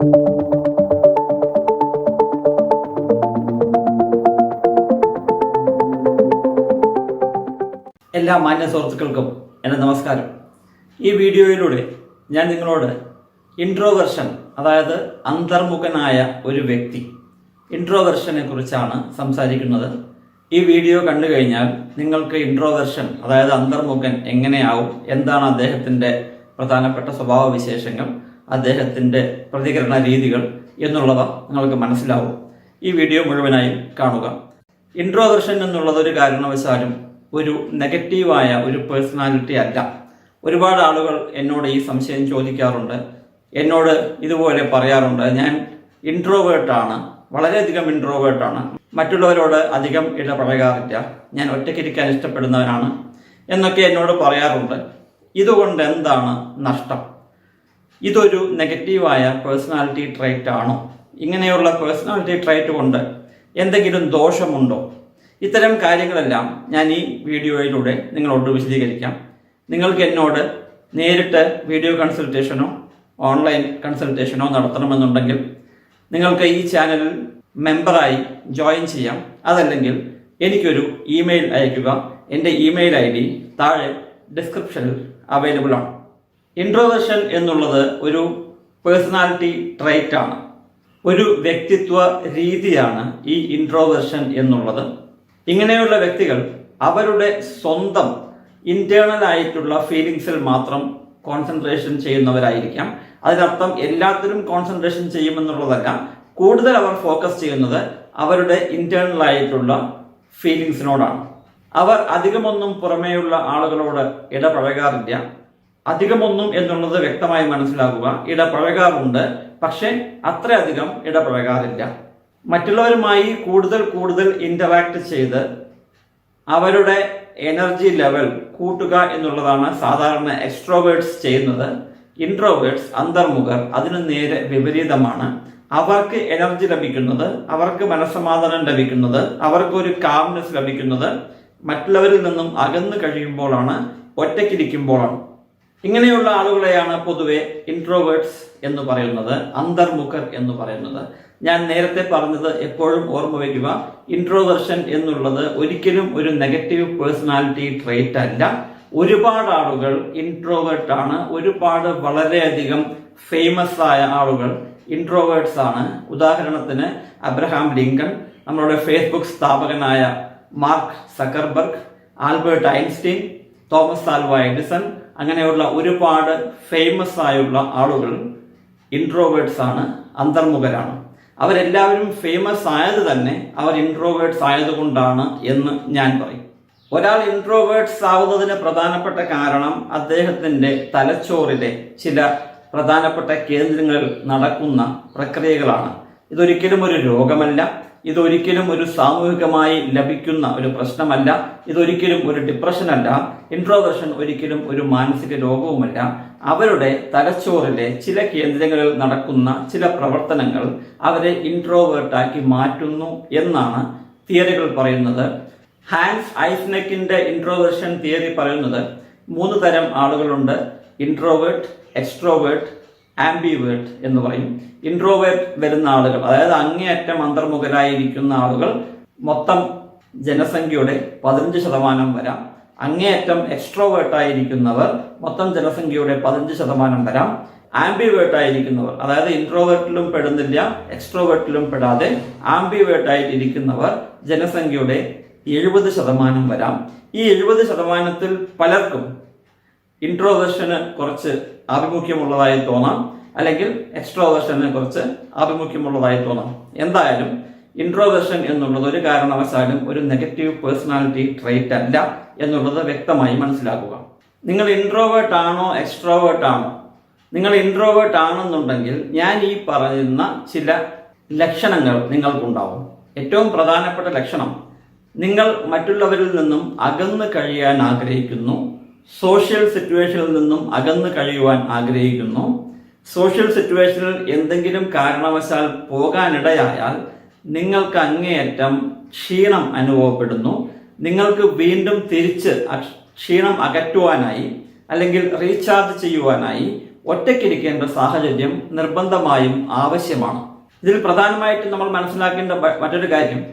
എല്ലാ മാന്യ സുഹൃത്തുക്കൾക്കും എന്റെ നമസ്കാരം. ഈ വീഡിയോയിലൂടെ ഞാൻ നിങ്ങളോട് ഇൻട്രോവേർഷൻ അതായത് അന്തർമുഖനായ ഒരു വ്യക്തി ഇൻട്രോവേർഷനെ കുറിച്ചാണ് സംസാരിക്കുന്നത്. ഈ വീഡിയോ കണ്ടു കഴിഞ്ഞാൽ നിങ്ങൾക്ക് ഇൻട്രോവേർഷൻ അതായത് അന്തർമുഖൻ എങ്ങനെയാവും എന്താണ് അദ്ദേഹത്തിന്റെ പ്രധാനപ്പെട്ട സ്വഭാവ വിശേഷങ്ങൾ അദ്ദേഹത്തിന്റെ പ്രതികരണ രീതികൾ എന്നുള്ളവ നിങ്ങൾക്ക് മനസ്സിലാവും. ഈ വീഡിയോ മുഴുവനായും കാണുക. ഇൻട്രോവേർഷൻ എന്നുള്ളത് ഒരു കാരണവശാലും ഒരു നെഗറ്റീവായ ഒരു പേഴ്സണാലിറ്റി അല്ല. ഒരുപാട് ആളുകൾ എന്നോട് ഈ സംശയം ചോദിക്കാറുണ്ട്. എന്നോട് ഇതുപോലെ പറയാറുണ്ട്. ഞാൻ ഇൻട്രോവേർട്ടാണ്. വളരെയധികം ഇൻട്രോവേർട്ടാണ്. മറ്റുള്ളവരോട് അധികം ഇടപഴകാറില്ല ഞാൻ ഒറ്റയ്ക്കിരിക്കാൻ ഇഷ്ടപ്പെടുന്നവനാണ് എന്നൊക്കെ എന്നോട് പറയാറുണ്ട്. ഇതുകൊണ്ട് എന്താണ് നഷ്ടം? ഇതൊരു നെഗറ്റീവായ പേഴ്സണാലിറ്റി ട്രൈറ്റ് ആണോ? ഇങ്ങനെയുള്ള പേഴ്സണാലിറ്റി ട്രൈറ്റ് കൊണ്ട് എന്തെങ്കിലും ദോഷമുണ്ടോ? ഇത്തരം കാര്യങ്ങളെല്ലാം ഞാൻ ഈ വീഡിയോയിലൂടെ നിങ്ങളോട് വിശദീകരിക്കാം. നിങ്ങൾക്ക് എന്നോട് നേരിട്ട് വീഡിയോ കൺസൾട്ടേഷനോ ഓൺലൈൻ കൺസൾട്ടേഷനോ നടത്തണമെന്നുണ്ടെങ്കിൽ നിങ്ങൾക്ക് ഈ ചാനലിൽ മെമ്പറായി ജോയിൻ ചെയ്യാം. അതല്ലെങ്കിൽ എനിക്കൊരു ഇമെയിൽ അയയ്ക്കുക. എന്റെ ഇമെയിൽ ഐ ഡി താഴെ ഡിസ്ക്രിപ്ഷനിൽ അവൈലബിൾ ആണ്. ഇൻട്രോവേർഷൻ എന്നുള്ളത് ഒരു പേഴ്സണാലിറ്റി ട്രൈറ്റ് ആണ്. ഒരു വ്യക്തിത്വ രീതിയാണ് ഈ ഇൻട്രോവേർഷൻ എന്നുള്ളത്. ഇങ്ങനെയുള്ള വ്യക്തികൾ അവരുടെ സ്വന്തം ഇന്റേണൽ ആയിട്ടുള്ള ഫീലിങ്സിൽ മാത്രം കോൺസെൻട്രേഷൻ ചെയ്യുന്നവരായിരിക്കാം. അതിനർത്ഥം എല്ലാത്തിലും കോൺസെൻട്രേഷൻ ചെയ്യുമെന്നുള്ളതല്ല. കൂടുതൽ അവർ ഫോക്കസ് ചെയ്യുന്നത് അവരുടെ ഇന്റേണൽ ആയിട്ടുള്ള ഫീലിങ്സിനോടാണ് അവർ അധികമൊന്നും പുറമേയുള്ള ആളുകളോട് ഇടപഴകാറില്ല. അധികമൊന്നും എന്നുള്ളത് വ്യക്തമായി മനസ്സിലാക്കുക. ഇടപഴകാറുണ്ട്. പക്ഷെ അത്രയധികം ഇടപഴകാറില്ല. മറ്റുള്ളവരുമായി കൂടുതൽ കൂടുതൽ ഇന്ററാക്ട് ചെയ്ത് അവരുടെ എനർജി ലെവൽ കൂട്ടുക എന്നുള്ളതാണ് സാധാരണ എക്സ്ട്രോവേർട്സ് ചെയ്യുന്നത്. ഇൻട്രോവേർട്സ് അന്തർമുഖർ അതിന് നേരെ വിപരീതമാണ്. അവർക്ക് എനർജി ലഭിക്കുന്നത് അവർക്ക് മനസ്സമാധാനം ലഭിക്കുന്നത് അവർക്ക് ഒരു കാംനെസ് ലഭിക്കുന്നത് മറ്റുള്ളവരിൽ നിന്നും അകന്നു കഴിയുമ്പോഴാണ് ഒറ്റയ്ക്കിരിക്കുമ്പോഴാണ്. ഇങ്ങനെയുള്ള ആളുകളെയാണ് പൊതുവെ ഇൻട്രോവേർട്സ് എന്ന് പറയുന്നത് അന്തർമുഖർ എന്ന് പറയുന്നത്. ഞാൻ നേരത്തെ പറഞ്ഞത് എപ്പോഴും ഓർമ്മ വയ്ക്കുക ഇൻട്രോവേർഷൻ എന്നുള്ളത് ഒരിക്കലും ഒരു നെഗറ്റീവ് പേഴ്സണാലിറ്റി ട്രേറ്റ് അല്ല. ഒരുപാട് ആളുകൾ ഇൻട്രോവേർട്ട് ആണ്. ഒരുപാട് വളരെയധികം ഫേമസ് ആയ ആളുകൾ ഇൻട്രോവേർട്സ് ആണ്. ഉദാഹരണത്തിന് അബ്രഹാം ലിങ്കൺ നമ്മളുടെ ഫേസ്ബുക്ക് സ്ഥാപകനായ Mark Zuckerberg Albert Einstein Thomas Alva Edison അങ്ങനെയുള്ള ഒരുപാട് ഫേമസ് ആയുള്ള ആളുകൾ ഇൻട്രോവേർട്സ് ആണ് അന്തർമുഖരാണ്. അവരെല്ലാവരും ഫേമസ് ആയത് തന്നെ അവർ ഇൻട്രോവേർട്സ് ആയതുകൊണ്ടാണ് എന്ന് ഞാൻ പറയും. ഒരാൾ ഇൻട്രോവേർട്സ് ആവുന്നതിന് പ്രധാനപ്പെട്ട കാരണം അദ്ദേഹത്തിന്റെ തലച്ചോറിലെ ചില പ്രധാനപ്പെട്ട കേന്ദ്രങ്ങളിൽ നടക്കുന്ന പ്രക്രിയകളാണ്. ഇതൊരിക്കലും ഒരു രോഗമല്ല. ഇതൊരിക്കലും ഒരു സാമൂഹികമായി ലഭിക്കുന്ന ഒരു പ്രശ്നമല്ല ഇതൊരിക്കലും ഒരു ഡിപ്രഷൻ അല്ല ഇൻട്രോവേർഷൻ ഒരിക്കലും ഒരു മാനസിക രോഗവുമല്ല. അവരുടെ തലച്ചോറിലെ ചില കേന്ദ്രങ്ങളിൽ നടക്കുന്ന ചില പ്രവർത്തനങ്ങൾ അവരെ ഇൻട്രോവേർട്ടാക്കി മാറ്റുന്നു എന്നാണ് തിയറികൾ പറയുന്നത്. ഹാൻസ് ഐസ്നെക്കിന്റെ ഇൻട്രോവേർഷൻ തിയറി പറയുന്നത് മൂന്ന് തരം ആളുകളുണ്ട് ഇൻട്രോവേർട്ട് എക്സ്ട്രോവേർട്ട് ആംബിവേർട്ട് എന്ന് പറയും. ഇൻട്രോവേർട്ട് വരുന്ന ആളുകൾ അതായത് അങ്ങേയറ്റം അന്തർമുഖരായിരിക്കുന്ന ആളുകൾ മൊത്തം ജനസംഖ്യയുടെ പതിനഞ്ച് ശതമാനം വരാം. അങ്ങേയറ്റം എക്സ്ട്രോവേർട്ടായിരിക്കുന്നവർ മൊത്തം ജനസംഖ്യയുടെ പതിനഞ്ച് ശതമാനം വരാം. ആംബിവേർട്ടായിരിക്കുന്നവർ അതായത് ഇൻട്രോവേർട്ടിലും പെടുന്നില്ല എക്സ്ട്രോവേർട്ടിലും പെടാതെ ആംബിവേർട്ടായിട്ടിരിക്കുന്നവർ ജനസംഖ്യയുടെ എഴുപത് ശതമാനം വരാം. ഈ എഴുപത് ശതമാനത്തിൽ പലർക്കും ഇൻട്രോവേർഷന് കുറച്ച് ആഭിമുഖ്യമുള്ളതായി തോന്നാം. അല്ലെങ്കിൽ എക്സ്ട്രോവേർഷന് കുറച്ച് ആഭിമുഖ്യമുള്ളതായി തോന്നാം. എന്തായാലും ഇൻട്രോവേർഷൻ എന്നുള്ളത് ഒരു കാരണവശാലും ഒരു നെഗറ്റീവ് പേഴ്സണാലിറ്റി ട്രേറ്റ് അല്ല എന്നുള്ളത് വ്യക്തമായി മനസ്സിലാക്കുക. നിങ്ങൾ ഇൻട്രോവേർട്ട് ആണോ എക്സ്ട്രോവേർട്ട് ആണോ? നിങ്ങൾ ഇൻട്രോവേർട്ട് ആണെന്നുണ്ടെങ്കിൽ ഞാൻ ഈ പറയുന്ന ചില ലക്ഷണങ്ങൾ നിങ്ങൾക്കുണ്ടാവും. ഏറ്റവും പ്രധാനപ്പെട്ട ലക്ഷണം നിങ്ങൾ മറ്റുള്ളവരിൽ നിന്നും അകന്നു കഴിയാൻ ആഗ്രഹിക്കുന്നു. സോഷ്യൽ സിറ്റുവേഷനിൽ നിന്നും അകന്നു കഴിയുവാൻ ആഗ്രഹിക്കുന്നു. സോഷ്യൽ സിറ്റുവേഷനിൽ എന്തെങ്കിലും കാരണവശാൽ പോകാനിടയായാൽ നിങ്ങൾക്ക് അങ്ങേയറ്റം ക്ഷീണം അനുഭവപ്പെടുന്നു. നിങ്ങൾക്ക് വീണ്ടും തിരിച്ച് ക്ഷീണം അകറ്റുവാനായി അല്ലെങ്കിൽ റീചാർജ് ചെയ്യുവാനായി ഒറ്റയ്ക്കിരിക്കേണ്ട സാഹചര്യം നിർബന്ധമായും ആവശ്യമാണ്. ഇതിൽ പ്രധാനമായിട്ടും നമ്മൾ മനസ്സിലാക്കേണ്ട മറ്റൊരു കാര്യം.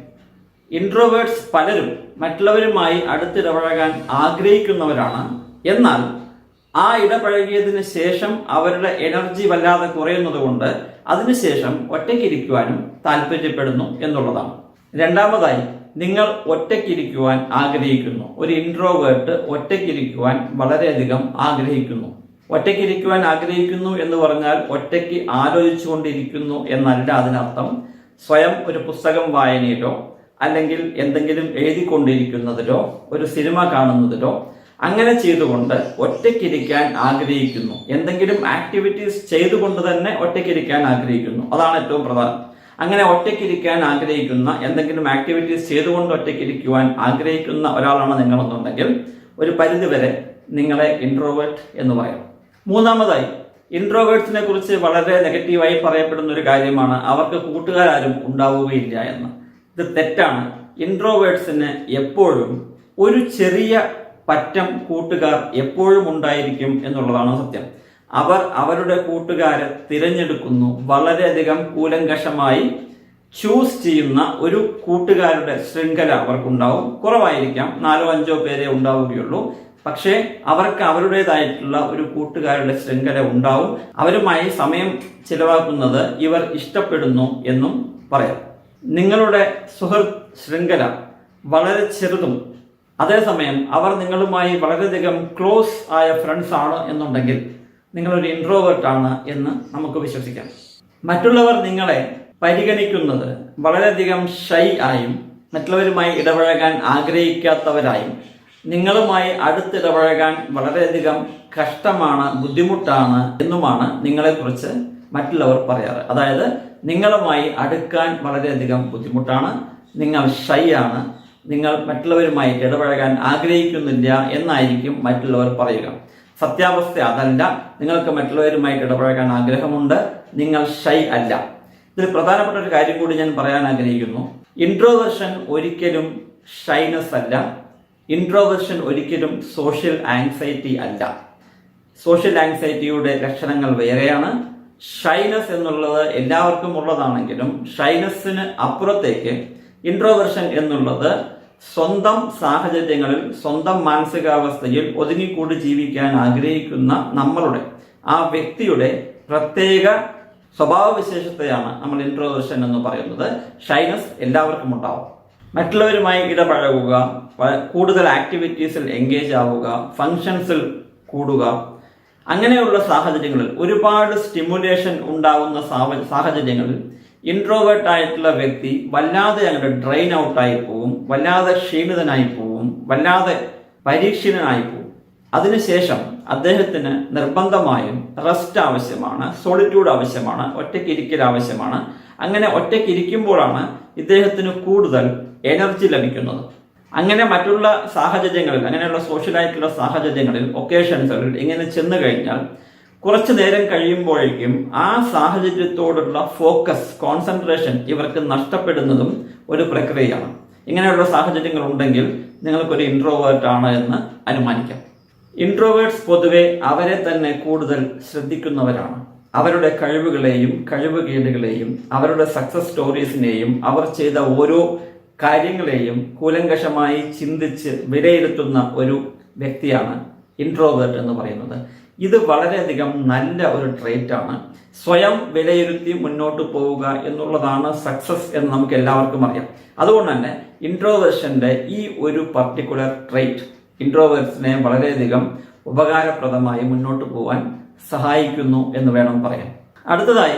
ഇൻട്രോവേർട്സ് പലരും മറ്റുള്ളവരുമായി അടുത്തിടപഴകാൻ ആഗ്രഹിക്കുന്നവരാണ്. എന്നാൽ ആ ഇടപഴകിയതിന് ശേഷം അവരുടെ എനർജി വല്ലാതെ കുറയുന്നതുകൊണ്ട് അതിനുശേഷം ഒറ്റയ്ക്കിരിക്കുവാനും താല്പര്യപ്പെടുന്നു എന്നുള്ളതാണ്. രണ്ടാമതായി നിങ്ങൾ ഒറ്റയ്ക്കിരിക്കുവാൻ ആഗ്രഹിക്കുന്നു. ഒരു ഇൻട്രോവേർട്ട് ഒറ്റയ്ക്കിരിക്കുവാൻ വളരെയധികം ആഗ്രഹിക്കുന്നു. ഒറ്റയ്ക്കിരിക്കുവാൻ ആഗ്രഹിക്കുന്നു എന്ന് പറഞ്ഞാൽ ഒറ്റയ്ക്ക് ആലോചിച്ചുകൊണ്ടിരിക്കുന്നു എന്നല്ല അതിനർത്ഥം. സ്വയം ഒരു പുസ്തകം വായനയിലോ അല്ലെങ്കിൽ എന്തെങ്കിലും എഴുതിക്കൊണ്ടിരിക്കുന്നതിലോ ഒരു സിനിമ കാണുന്നതിലോ അങ്ങനെ ചെയ്തുകൊണ്ട് ഒറ്റയ്ക്കിരിക്കാൻ ആഗ്രഹിക്കുന്നു. എന്തെങ്കിലും ആക്ടിവിറ്റീസ് ചെയ്തുകൊണ്ട് തന്നെ ഒറ്റയ്ക്കിരിക്കാൻ ആഗ്രഹിക്കുന്നു. അതാണ് ഏറ്റവും പ്രധാനം. അങ്ങനെ ഒറ്റയ്ക്കിരിക്കാൻ ആഗ്രഹിക്കുന്ന എന്തെങ്കിലും ആക്ടിവിറ്റീസ് ചെയ്തുകൊണ്ട് ഒറ്റയ്ക്കിരിക്കുവാൻ ആഗ്രഹിക്കുന്ന ഒരാളാണ് നിങ്ങളെന്നുണ്ടെങ്കിൽ ഒരു പരിധിവരെ നിങ്ങളെ ഇൻട്രോവേർട്ട് എന്ന് പറയാം. മൂന്നാമതായി ഇൻട്രോവേർട്സിനെ കുറിച്ച് വളരെ നെഗറ്റീവായി പറയപ്പെടുന്ന ഒരു കാര്യമാണ് അവർക്ക് കൂട്ടുകാരും ഉണ്ടാവുകയില്ല എന്ന്. ഇത് തെറ്റാണ്. ഇൻട്രോവേർട്സിന് എപ്പോഴും ഒരു ചെറിയ പറ്റം കൂട്ടുകാർ എപ്പോഴും ഉണ്ടായിരിക്കും എന്നുള്ളതാണ് സത്യം. അവർ അവരുടെ കൂട്ടുകാരെ തിരഞ്ഞെടുക്കുന്നു. വളരെയധികം കൂലങ്കഷമായി ചൂസ് ചെയ്യുന്ന ഒരു കൂട്ടുകാരുടെ ശൃംഖല അവർക്കുണ്ടാവും. കുറവായിരിക്കാം. നാലോ അഞ്ചോ പേരെ ഉണ്ടാവുകയുള്ളൂ. പക്ഷേ അവർക്ക് അവരുടേതായിട്ടുള്ള ഒരു കൂട്ടുകാരുടെ ശൃംഖല ഉണ്ടാവും. അവരുമായി സമയം ചിലവാക്കുന്നത് ഇവർ ഇഷ്ടപ്പെടുന്നു എന്നും പറയാം. നിങ്ങളുടെ സുഹൃത്ത് ശൃംഖല വളരെ ചെറുതും അതേസമയം അവർ നിങ്ങളുമായി വളരെയധികം ക്ലോസ് ആയ ഫ്രണ്ട്സ് ആണ് എന്നുണ്ടെങ്കിൽ നിങ്ങളൊരു ഇൻട്രോവേർട്ട് ആണ് എന്ന് നമുക്ക് വിശ്വസിക്കാം. മറ്റുള്ളവർ നിങ്ങളെ പരിഗണിക്കുന്നത് വളരെയധികം ഷൈ ആയും മറ്റുള്ളവരുമായി ഇടപഴകാൻ ആഗ്രഹിക്കാത്തവരായും നിങ്ങളുമായി അടുത്തിടപഴകാൻ വളരെയധികം കഷ്ടമാണ് ബുദ്ധിമുട്ടാണ് എന്നുമാണ് നിങ്ങളെക്കുറിച്ച് മറ്റുള്ളവർ പറയാറ്. അതായത് നിങ്ങളുമായി അടുക്കാൻ വളരെയധികം ബുദ്ധിമുട്ടാണ്. നിങ്ങൾ ഷൈ ആണ് നിങ്ങൾ മറ്റുള്ളവരുമായി ഇടപഴകാൻ ആഗ്രഹിക്കുന്നില്ല എന്നായിരിക്കും മറ്റുള്ളവർ പറയുക. സത്യാവസ്ഥ അതല്ല. നിങ്ങൾക്ക് മറ്റുള്ളവരുമായിട്ട് ഇടപഴകാൻ ആഗ്രഹമുണ്ട്. നിങ്ങൾ ഷൈ അല്ല. ഇതിൽ പ്രധാനപ്പെട്ട ഒരു കാര്യം കൂടി ഞാൻ പറയാൻ ആഗ്രഹിക്കുന്നു. ഇൻട്രോവേർഷൻ ഒരിക്കലും ഷൈനസ് അല്ല. ഇൻട്രോവേർഷൻ ഒരിക്കലും സോഷ്യൽ ആങ്സൈറ്റി അല്ല. സോഷ്യൽ ആങ്സൈറ്റിയുടെ ലക്ഷണങ്ങൾ വേറെയാണ്. ഷൈനസ് എന്നുള്ളത് എല്ലാവർക്കും ഉള്ളതാണെങ്കിലും ഷൈനസിന് അപ്പുറത്തേക്ക് ഇൻട്രോവേർഷൻ എന്നുള്ളത് സ്വന്തം സാഹചര്യങ്ങളിൽ സ്വന്തം മാനസികാവസ്ഥയിൽ ഒതുങ്ങിക്കൂടി ജീവിക്കാൻ ആഗ്രഹിക്കുന്ന നമ്മളുടെ ആ വ്യക്തിയുടെ പ്രത്യേക സ്വഭാവവിശേഷത്തെയാണ് നമ്മൾ ഇൻട്രോവേർഷൻ എന്ന് പറയുന്നത്. ഷൈനസ് എല്ലാവർക്കും ഉണ്ടാവും മറ്റുള്ളവരുമായി ഇടപഴകുക കൂടുതൽ ആക്ടിവിറ്റീസിൽ എൻഗേജ് ആവുക ഫങ്ഷൻസിൽ കൂടുക അങ്ങനെയുള്ള സാഹചര്യങ്ങളിൽ ഒരുപാട് സ്റ്റിമുലേഷൻ ഉണ്ടാവുന്ന സാഹചര്യങ്ങളിൽ ഇൻട്രോവേർട്ട് ആയിട്ടുള്ള വ്യക്തി വല്ലാതെ അങ്ങോട്ട് ഡ്രെയിൻ ഔട്ടായി പോവും വല്ലാതെ ക്ഷീണിതനായി പോവും വല്ലാതെ പരീക്ഷീണനായി പോവും. അതിനുശേഷം അദ്ദേഹത്തിന് നിർബന്ധമായും റെസ്റ്റ് ആവശ്യമാണ് സോളിറ്റ്യൂഡ് ആവശ്യമാണ് ഒറ്റയ്ക്കിരിക്കൽ ആവശ്യമാണ്. അങ്ങനെ ഒറ്റയ്ക്കിരിക്കുമ്പോഴാണ് ഇദ്ദേഹത്തിന് കൂടുതൽ എനർജി ലഭിക്കുന്നത്. അങ്ങനെ മറ്റുള്ള സാഹചര്യങ്ങളിൽ അങ്ങനെയുള്ള സോഷ്യലായിട്ടുള്ള സാഹചര്യങ്ങളിൽ ഒക്കേഷൻസുകളിൽ ഇങ്ങനെ ചെന്ന് കഴിഞ്ഞാൽ കുറച്ചു നേരം കഴിയുമ്പോഴേക്കും ആ സാഹചര്യത്തോടുള്ള ഫോക്കസ് കോൺസെൻട്രേഷൻ ഇവർക്ക് നഷ്ടപ്പെടുന്നതും ഒരു പ്രക്രിയയാണ്. ഇങ്ങനെയുള്ള സാഹചര്യങ്ങൾ ഉണ്ടെങ്കിൽ നിങ്ങൾക്കൊരു ഇൻട്രോവേർട്ട് ആണ് എന്ന് അനുമാനിക്കാം. ഇൻട്രോവേർട്സ് പൊതുവെ അവരെ തന്നെ കൂടുതൽ ശ്രദ്ധിക്കുന്നവരാണ്. അവരുടെ കഴിവുകളെയും കഴിവുകേടുകളെയും അവരുടെ സക്സസ് സ്റ്റോറീസിനെയും അവർ ചെയ്ത ഓരോ കാര്യങ്ങളെയും കൂലങ്കഷമായി ചിന്തിച്ച് വിലയിരുത്തുന്ന ഒരു വ്യക്തിയാണ് ഇൻട്രോവേർട്ട് എന്ന് പറയുന്നത്. ഇത് വളരെയധികം നല്ല ഒരു ട്രേറ്റ് ആണ്. സ്വയം വിലയിരുത്തി മുന്നോട്ട് പോവുക എന്നുള്ളതാണ് സക്സസ് എന്ന് നമുക്ക് എല്ലാവർക്കും അറിയാം. അതുകൊണ്ട് തന്നെ ഇൻട്രോവേർഷന്റെ ഈ ഒരു പർട്ടിക്കുലർ ട്രേറ്റ് ഇൻട്രോവേർട്സിനെ വളരെയധികം ഉപകാരപ്രദമായി മുന്നോട്ട് പോകാൻ സഹായിക്കുന്നു എന്ന് വേണം പറയാൻ. അടുത്തതായി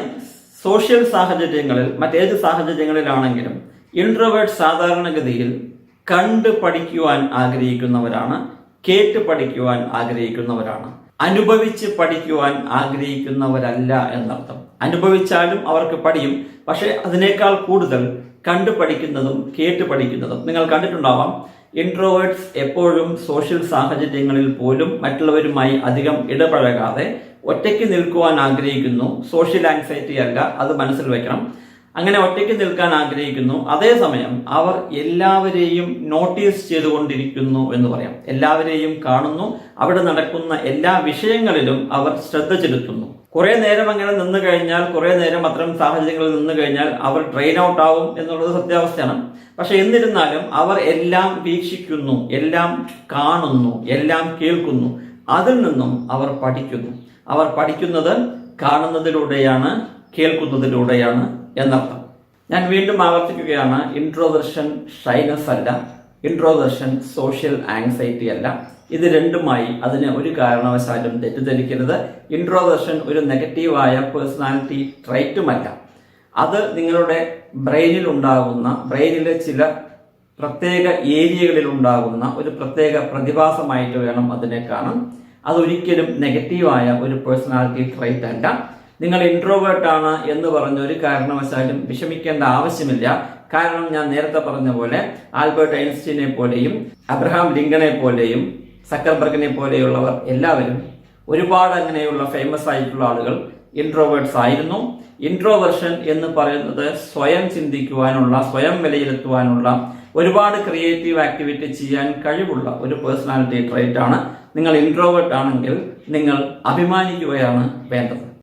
സോഷ്യൽ സാഹചര്യങ്ങളിൽ മറ്റേത് സാഹചര്യങ്ങളിലാണെങ്കിലും ഇൻട്രോവേർട്ട് സാധാരണഗതിയിൽ കണ്ട് പഠിക്കുവാൻ ആഗ്രഹിക്കുന്നവരാണ് കേട്ട് പഠിക്കുവാൻ ആഗ്രഹിക്കുന്നവരാണ്. അനുഭവിച്ച് പഠിക്കുവാൻ ആഗ്രഹിക്കുന്നവരല്ല എന്നർത്ഥം. അനുഭവിച്ചാലും അവർക്ക് പഠിയും പക്ഷേ അതിനേക്കാൾ കൂടുതൽ കണ്ടു പഠിക്കുന്നതും കേട്ട് പഠിക്കുന്നതും. നിങ്ങൾ കണ്ടിട്ടുണ്ടാവാം ഇൻട്രോവേർട്സ് എപ്പോഴും സോഷ്യൽ സാഹചര്യങ്ങളിൽ പോലും മറ്റുള്ളവരുമായി അധികം ഇടപഴകാതെ ഒറ്റയ്ക്ക് നിൽക്കുവാൻ ആഗ്രഹിക്കുന്നു. സോഷ്യൽ ആങ്സൈറ്റി അല്ല അത് മനസ്സിൽ വെക്കണം. അങ്ങനെ ഒറ്റയ്ക്ക് നിൽക്കാൻ ആഗ്രഹിക്കുന്നു. അതേസമയം അവർ എല്ലാവരെയും നോട്ടീസ് ചെയ്തുകൊണ്ടിരിക്കുന്നു എന്ന് പറയാം. എല്ലാവരെയും കാണുന്നു. അവിടെ നടക്കുന്ന എല്ലാ വിഷയങ്ങളിലും അവർ ശ്രദ്ധ ചെലുത്തുന്നു. കുറേ നേരം അങ്ങനെ നിന്ന് കഴിഞ്ഞാൽ കുറേ നേരം അത്തരം സാഹചര്യങ്ങളിൽ നിന്ന് കഴിഞ്ഞാൽ അവർ ട്രെയിൻ ഔട്ട് ആവും എന്നുള്ളത് സത്യാവസ്ഥയാണ്. പക്ഷെ എന്നിരുന്നാലും അവർ എല്ലാം വീക്ഷിക്കുന്നു എല്ലാം കാണുന്നു എല്ലാം കേൾക്കുന്നു. അതിൽ നിന്നും അവർ പഠിക്കുന്നു. അവർ പഠിക്കുന്നത് കാണുന്നതിലൂടെയാണ് കേൾക്കുന്നതിലൂടെയാണ്. എന്നർത്ഥം. ഞാൻ വീണ്ടും ആവർത്തിക്കുകയാണ് ഇൻട്രോദർഷൻ ഷൈനസ് അല്ല ഇൻട്രോദർഷൻ സോഷ്യൽ ആങ്സൈറ്റി അല്ല. ഇത് രണ്ടുമായി അതിനെ ഒരു കാരണവശാലും തെറ്റിദ്ധരിക്കരുത്. ഇൻട്രോദർഷൻ ഒരു നെഗറ്റീവായ പേഴ്സണാലിറ്റി ട്രൈറ്റുമല്ല അത് നിങ്ങളുടെ ബ്രെയിനിൽ ഉണ്ടാകുന്ന ബ്രെയിനിലെ ചില പ്രത്യേക ഏരിയകളിൽ ഉണ്ടാകുന്ന ഒരു പ്രത്യേക പ്രതിഭാസമായിട്ട് വേണം അതിനെ കാണാൻ. അതൊരിക്കലും നെഗറ്റീവായ ഒരു പേഴ്സണാലിറ്റി ട്രൈറ്റ് അല്ല. നിങ്ങൾ ഇൻട്രോവേർട്ട് ആണ് എന്ന് പറഞ്ഞ ഒരു കാരണവശാലും വിഷമിക്കേണ്ട ആവശ്യമില്ല. കാരണം ഞാൻ നേരത്തെ പറഞ്ഞ പോലെ ആൽബർട്ട് ഐൻസ്റ്റീനെ പോലെയും അബ്രഹാം ലിങ്കനെ പോലെയും സക്കർബർഗിനെ പോലെയുള്ളവർ എല്ലാവരും ഒരുപാട് അങ്ങനെയുള്ള ഫേമസ് ആയിട്ടുള്ള ആളുകൾ ഇൻട്രോവേർട്സ് ആയിരുന്നു. ഇൻട്രോവേർഷൻ എന്ന് പറയുന്നത് സ്വയം ചിന്തിക്കുവാനുള്ള സ്വയം വിലയിരുത്തുവാനുള്ള ഒരുപാട് ക്രിയേറ്റീവ് ആക്ടിവിറ്റി ചെയ്യാൻ കഴിവുള്ള ഒരു പേഴ്സണാലിറ്റി ട്രൈറ്റ് ആണ്. നിങ്ങൾ ഇൻട്രോവേർട്ട് ആണെങ്കിൽ നിങ്ങൾ അഭിമാനിക്കുകയാണ് വേണ്ടത്.